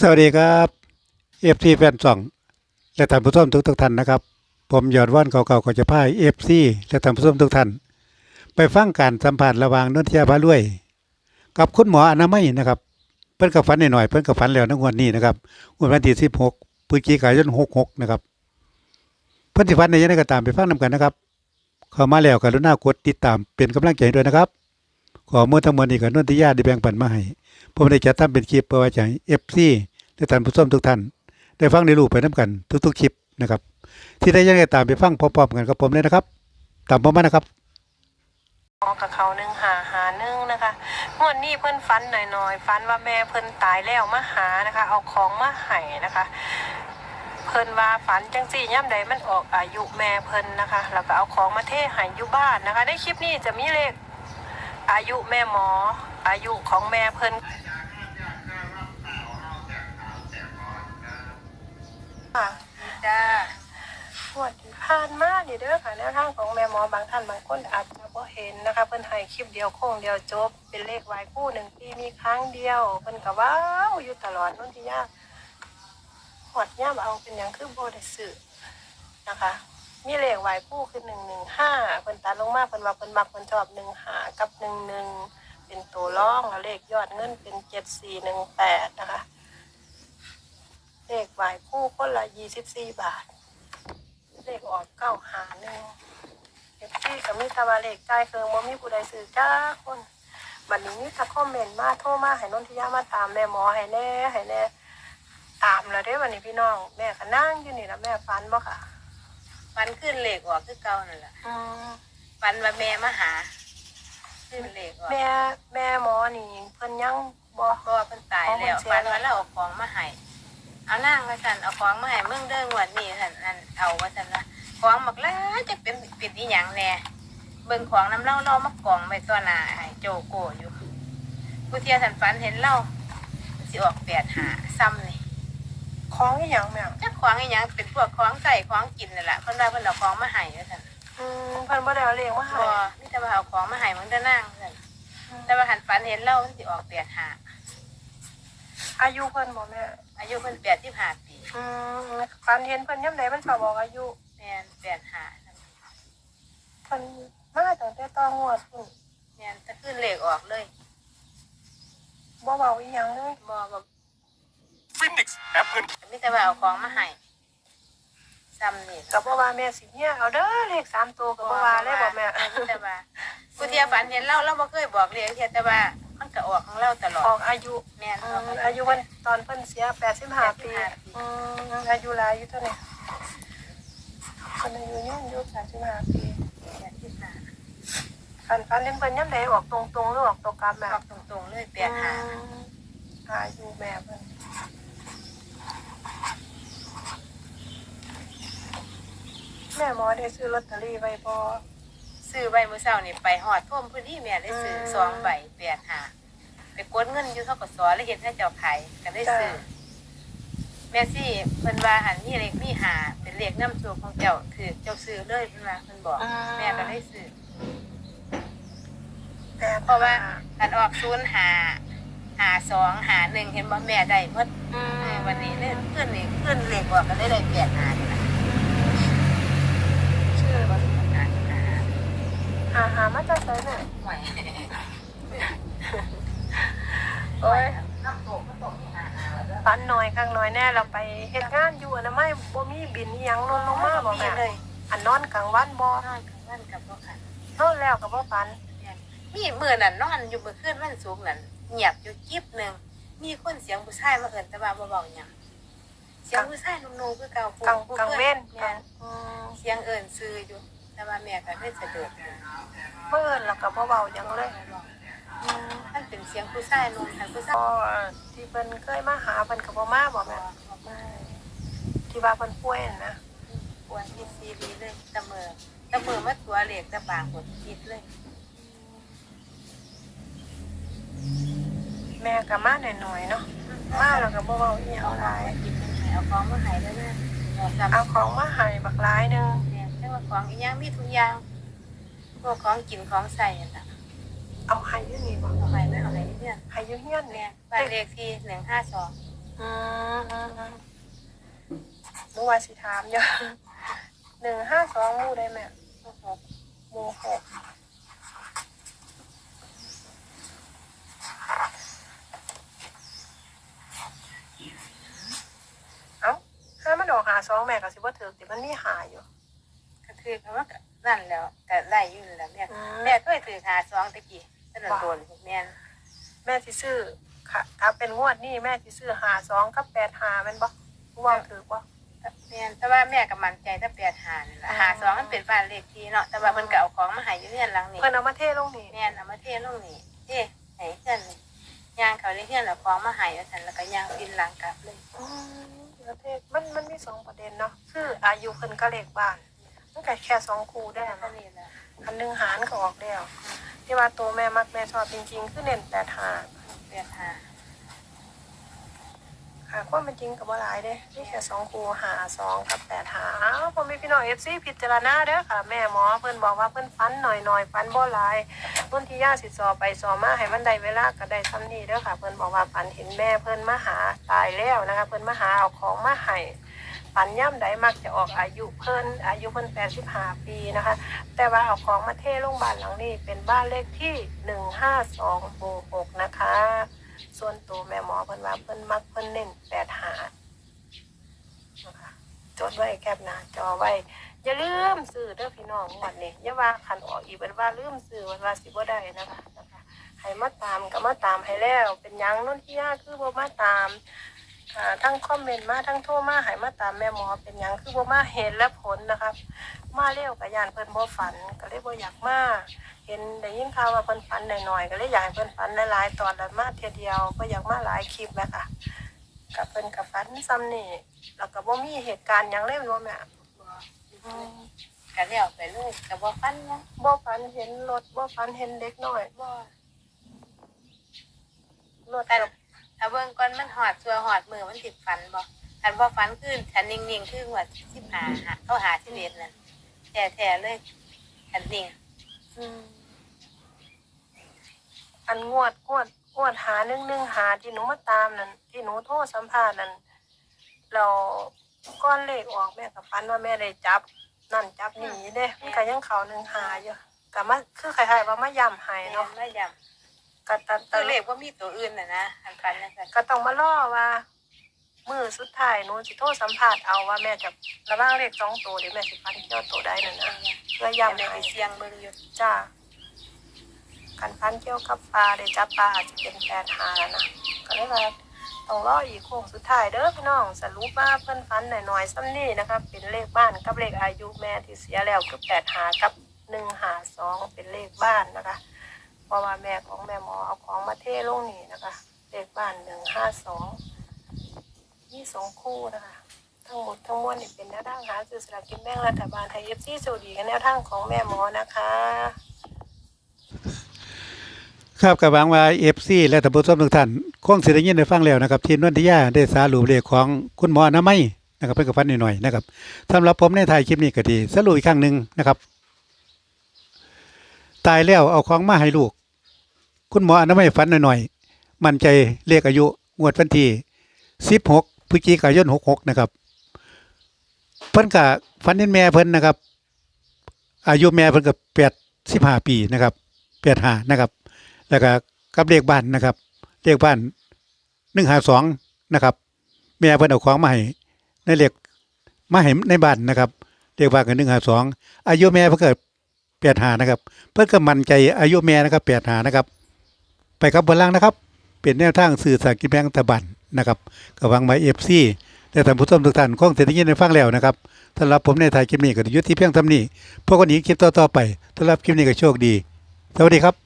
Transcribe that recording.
สวัสดีครับเอฟซีแฟนสองและท่านผู้ชมทุกทุกท่านนะครับ ผมยอดว่านเก่าๆก็จะพายเอฟซีและท่านผู้ชมทุกท่าน ไปฟังการสัมผัสระหว่างนนทยาพาลุยกับคุณหมออนามัยนะครับ เพิ่นกับฝันหน่อยๆเพิ่นกับฝันแล้วในวดนี้นะครับวันที่สิบหกพฤศจิกายนหกหกนะครับ เพิ่นสิฝันในยังไงก็ตามไปฟังนำกันนะครับ เข้ามาแล้วกรุณากดติดตามเป็นกำลังใจด้วยนะครับ ขอเมื่อทั้งหมดนี้กับนนทิยาได้แบ่งปันมาให้ผมได้จัดทำเป็นคลิปเพื่อไว้ใช้เอฟซีและท่านผู้ชมทุกท่าน ได้ฟังในรูปไปน้ำกัน ทุกๆคลิปนะครับ ที่ได้ยังไงตามไปฟังพร้อมๆกันกับผมเลยนะครับ ตามผมมานะครับออกกับเขาหนึ่งหาหาหนึ่งนะคะงวดนี้เพิ่นฟันหน่อยๆฟันว่าแม่เพิ่นตายแล้วมาหานะคะ เอาของมาให้นะคะ เพิ่นว่าฝันจังสี่ย่ำใดมันออกอายุแม่เพิ่นนะคะ แล้วก็เอาของมาเทให้อยู่บ้านนะคะ ในคลิปนี้จะมีเลข อายุแม่หมอ อายุของแม่เพิ่นค่ะจ้างวดที่ผ่านมานี่เด้อค่ะแนวทางของแม่หมอบางท่านบางคนอาจจะบ่เห็นนะคะ เพิ่นให้คลิปเดียวโค้งเดียวจบ เป็นเลขวายคู่หนึ่งปีมีครั้งเดียว เพิ่นก็ว้าวอยู่ตลอดนู่นที่ยากหดย่ามเอาเป็นอย่างคือโบได้ซื้อนะคะ มีเลขวายคู่คือหนึ่งหนึ่งห้าเพิ่นตัดลงมาเพิ่นว่าเพิ่นมักเพิ่นชอบหนึ่งหากับหนึ่งหนึ่งเป็นตัวร่องแล้วเลขยอดเงินเป็นเจ็ดสี่หนึ่งแปดนะคะ เลขวายคู่คนละยี่สิบสี่บาท เลขออกเก้าหาหนึ่งเอฟซีกับมิตรวาเลขใจเคืองบ่มีผู้ใดซื้อจ้าคนบัดนี้มีต่คอมเมนต์มาโทรมาให้นนทิยามาตามแม่หมอให้แน่ให้แน่ตามแล้วเด้วันนี้พี่น้อง แม่ก็นั่งอยู่นี่แล้วแม่ฟันบ่ค่ะ ฟันขึ้นเหล็กออกคือเก่านั่นแหละอืมฟันว่าแม่มาหา ขึ้นเหล็กออกแม่แม่หมอนี่เพิ่นยังบ่เพราะว่าเพิ่นตายแล้วอ๋อเพิ่นเสียฟันว่าเราเอาของมาให้เอานั่งว่าสันเอาของมาให้มึงเด้องวดนี้สันอันเอาว่าสันละของบักหล้าจะเป็นเป็นอีหยังแน่เบิ่งของน้ำเล่าเล่ามากองไว้ตัวหน้าให้โจโกอยู่ผู้เทียสันฝันเห็นเล่าสิออกแปดหาซ้ำนี่ ของอีหยังแม่จักของอีหยังเป็นพวกของใส่ของกินนั่นแหละเพิ่นว่าเพิ่นเอาของมาให้ว่าสันอืมเพิ่นบ่ได้เอาเลขมาให้บ่นี่แต่ว่าเอาของมาให้มึงจะนั่งซั่นแต่ว่าหันฝันเห็นเล่ามันสิออกแปดหาอายุเพิ่นบ่แม่อายุเพิ่นแปดสิบห้าปีอืมฟันเห็นเพิ่นยามใดมันชอบบอกอายุแม่นแปดหาเพิ่นมาตั้งแต่ตอนงวดพุ่นแม่นจะขึ้นเลขออกเลยบ่เว้าอีหยังเลยบ่บ่ ฟินิกซ์แอปเปิลมีแต่ว่าเอาของมาให้ซ้ำนี่ก็บ่ว่าแม่สิเนี่ยเอาเด้อเลขสามตัวก็บ่ว่าเลยบ่แม่มีแต่ว่าผู้เทียฝันเห็นเล่าเราบ่เคยบอกเลขเทียแต่ว่ามันก็ออกของเราตลอออดกอายุแม่นอืออกมของเรอายุวันตอนเพิ่นเสีย85ปี85ปีอืมอายุหลายอยู่เท่านี้เพิ่นอายุยืนอยู่85ปีแปดสิบห้าคันฟันเล่นเพิ่นยามใดออกตรงๆหรือออกตัวกลับแม่ออกตรงๆเลยแปดหา อืมอายุแม่เพิ่นแม่หมอได้ซื้อลอตเตอรี่ไว้บ่ซื้อใบมื้อเช้านี่ไปฮอดท่วมพื้นที่แม่ได้ซื้อสองใบแปดหาไปกดเงินอยู่ทกสแล้วเห็นให้เจ้าขายก็ได้ซื้อแม่ซี่เพิ่นว่าหันมีเลขมีหาเป็นเลขน้ำโชคของเจ้าถือเจ้าซื้อเลยเพิ่นว่าเพิ่นบอก แม่ก็ได้ซื้อแต่เพราะว่าอันออกศูนย์หา หาสองหาหนึ่งเห็นบ่แม่ได้เมื่ออืมวันนี้เนี่ยเพื่อนนี่เพื่อนเลขบอกก็ได้ได้แปดหานี่ล่ะชื่อบ่หาหาหาหามาจากไสแม่หวยโอ้ยน้ำตกน้ำตกนี่หาหาแล้วเด้อปันหน่อยข้างหน่อยแน่เราไปเฮ็ดงานอยู่อนะไม่บ่มีบินอิหยังลดลงมาบ่แม่เลยอันนอนกลางวันบ่นอนกลางวันกับบ่คันนอนแล้วก็บ่ปันมีมื้อนั้นนอนอยู่เมื่อคืนวันศุกร์นั้น เงียบอยู่จิ๊บหนึงมีคนเสียงผู้ชายมาเอิ้นแต่ว่าบ่เว้าหยังเสียงผู้ชายนุ่มๆคือเก่ากลางกลางเว้นแม่นอืมเสียงเอิญซื้ออยู่ แต่ว่าแม่ก็เลยสะดุดเมื่ออื่นแล้วก็บ่เว้าหยังเลยอืมมันเป็นเสียงผู้ชายนุ่มทันผู้ชายก็ที่เพิ่นเคยมาหาเพิ่นก็บ่มาบ่แม่ที่ว่าเพิ่นป่วยนั่นนะปวดที่ซีรีเลยตะเมอตะเมอมาตัวเหล็กตะบางหมดคิดเลย แม่ก็มาหน่อยๆเนาะมาแล้วก็บ่เว้าอีหยังเอาหลาลายยกินเป็นไงเอาของมาใหายแล้วนะเอาจำเอาของมาให้บักหลายหนึงเนี่ยแต่ว่าของอีกอย่างมีทุกอย่างพวกของกินของใส่นั่นน่ะเอาให้อยู่นี่บ่เอาให้ไม่เอาให้เนี่ยให้อยู่เฮียนเนี่เนี่ยยบ้านเลขที่หนึ่งห้าสองออืมอืมอืมหนูว่าสิถามอยู่หนึ่งห้าสองหมู่ได้ไหมหมู่หกหมู่หกเอ้าถ้ามัน ออกหาสองแม่ก็สิบ่ถือแต่มันมีหาอยู่ ก็คือคำว่าก็นั่นแล้วก็ได้อยู่นั่นแหละแม่อืม แม่เคยถือหาซองตะกี้ตลอดโดนแม่นแม่ที่ซื้อค่ะถ้าเป็นงวดนี่แม่ที่ซื้อหาสองกับแปดหาแมันบ่ว่าถือบ่ แม่นแต่ว่าแม่ก็มั่นใจถ้าแปดหานี่ล่ะอ๋อหาซองมันเป็นบ้านเลขที่เนาะแต่ว่าเพิ่นก็เอาของมาให้อยู่เรือนหลังนี้ เพิ่นเอามาเทลงนี่แม่นเอามาเทลงนี่เอ๊ะให้เพื่อนนี่ย่างเขาได้เฮือนแล้วของมาให้ว่าซั่นแล้วก็ย่างกินหลังกลับเลย อืม ประเทศมันมันมีสองประเด็นเนาะคืออายุเพิ่นก็เลขบ้านมันก็แค่สองคูได้ได้นะเท่านี้แหละอันหนึ่งหารก็ออกแล้วที่ว่าตัวแม่มักแม่ชอบจริงๆ คือเน้นแปดหาแปดหา หาความเป็นจริงกับว่าหลายเด้นี่แค่สองคูหาสองกับแปดหาอ้าวพ่อม่พี่น้องเอฟซีพิจารณาเด้อค่ะ แม่หมอเพิ่อนบอกว่าเพิ่อนฟันหน่อยหน่อยฟันบ่หลายต้นที่ย่าสิสอไปสอมาให้มันได้เวลาก็ได้ซ้ำนี้เด้อค่ะ เพิ่อนบอกว่าฝันเห็นแม่เพิ่อนมาหาตายแล้วนะคะ เพิ่อนมาหาเอาของมาให้ฝันย่ำใดมักจะออกอายุเพิ่นอายุเพิ่นแปดสิบห้าปีนะคะ แต่ว่าเอาของมาเทโรงพยาบาลหลังนี้เป็นบ้านเลขที่หนึ่งห้าสองหมู่หกนะคะ ส่วนตัวแม่หมอเพิ่นว่าเพิ่นมักเพิ่นเน้นแปดหานะคะจดไว้แคบหน้าจอไว้ อย่าลืมซื้อเด้อพี่น้องงวันนี้อย่าว่าคันออกอีกเป็นว่าลืมซื้อวันว่าสิบ่ได้นะคะนะคะให้มาตามก็มาตามให้แล้ว เป็นยังโน้นที่ยากคือบ่มาตามทั้งคอมเมนต์มาทั้งโทรมาให้มาตามแม่หมอเป็นยังคือบ่มาเห็นและผลนะครับ มาเร็วกับยานเพิ่นบ่ฝันก็เลยบ่อยากมา เห็นได้ยินข่าวว่าเพิ่นฝันหน่อยๆก็เลยอยากให้เพิ่นฝันหลายๆตอนแล้วมาเทียเดียวก็อยากมาหลายคลิปนะคะกับเพิ่นกับฝันซ้ำนี่แล้วก็บ่มีเหตุการณ์หยังเลยแม่นบ่แม่อืมก็แล้วไปเลยก็บ่ฟันนะบ่ฝันเห็นรถบ่ฝันเห็นเด็กน้อยบ่รถแต่กับถ้าเบิ่งก่อนมันหอดตัวหอดมือมันสิฟันบ่คันบ่ฟันขึ้นคันนิ่งๆคือหัวสิบหาหาเข้าหาสิเอ็ดนั่นแท้ๆเลยคันนิ่ง อืมอันงวดงวดงวดหาหนึ่งหนึ่งหาที่หนูมาตามนั่นที่หนูโทรสัมภาษณ์นั่นเราก้อนเลขออกแม่กับฟันว่าแม่ได้จับ นั่นจับนี่เด้มันก็ยังเขาหนึ่งหาอยู่ก็มาคือใครๆว่ามาย่ำให้แม่เนาะนไม่ย้ำก็ตัดตัวเลขว่ามีตัวอื่นน่ะนะอันฟันจังซั่นก็ต้องมาล่อว่า มือสุดท้ายหนูสิโทรสัมภาษณ์เอาว่าแม่จะระว่างเลขสองตัวหรือแม่สิฟันเที่ยวตัวได้นั่นนะเพื่อย้ำได้ไปให้เสียงเบิ่งอยู่จ้ากันพันเกี่ยวกับปลาได้จับปลาอาจจะเป็นแปดหาแล้วนะก็เลยว่าต้องรออีกโค้งสุดท้ายเด้อพี่น้องสรุปว่าเพิ่อนฟันหน่อยๆซ้ำนี่นะครับเป็นเลขบ้านกับเลขอายุแม่ที่เสียแล้วคือแปดหากับหนึ่งหาสองเป็นเลขบ้านนะคะเพราะว่าแม่ของแม่หมอเอาของมาเทลงนี่นะคะ เลขบ้านหนึ่งห้าสอง ยี่สองคู่นะคะ ทั้งหมดทั้งมวลเนี่ยเป็นแนวทางหาซื้อสลากกินแบ่งรัฐบาลไทยเอฟซีสวัสดีกันแนวทางของแม่หมอนะคะ ครับกับหวังว่าเอฟซีและท่านผู้ชมทุกท่านคงสิได้ยินได้ฟังแล้วนะครับ ที่นนทิยาได้สารุปเลขของคุณหมออนามัยนะครับเพิ่นก็ฟันหน่อยๆนะครับสำหรับผมในถ่ายคลิปนี้ก็ดีสรุปอีกครั้งหนึ่งนะครับ ตายแล้วเอาของมาให้ลูก คุณหมออนามัยฟันหน่อยๆมั่นใจเลขอายุงวดวันที่16 พฤศจิกายน66นะครับ เพิ่นก็ฟันเห็นแม่เพิ่นนะครับ อายุแม่เพิ่นก็85ปีนะครับ85นะครับ แล้วก็กับเลขบ้านนะครับเลขบ้านหนึ่งหาสองนะครับแม่เพิ่นเอาของมาให้ในเลขมาให้ในบ้านนะครับเลขบ้านก็หนึ่งหาสองอายุแม่เพิ่นเกิดแปดหานะครับ เพิ่นก็มั่นใจอายุแม่นะครับแปดหานะครับ ไปกับบนล่างนะครับ เป็นแนวทางสื่อสารกินแบงตะบัน นะครับก็หวังไว้เอฟซีแต่ท่านผู้ชมทุกท่านคงจะได้ยินได้ฟังแล้วนะครับสำหรับผมในถ่ายคลิปนี้ก็ยุติเพียงเท่านี้พวกคนนี้คลิปต่อๆไปสำหรับคลิปนี้ก็โชคดี สวัสดีครับ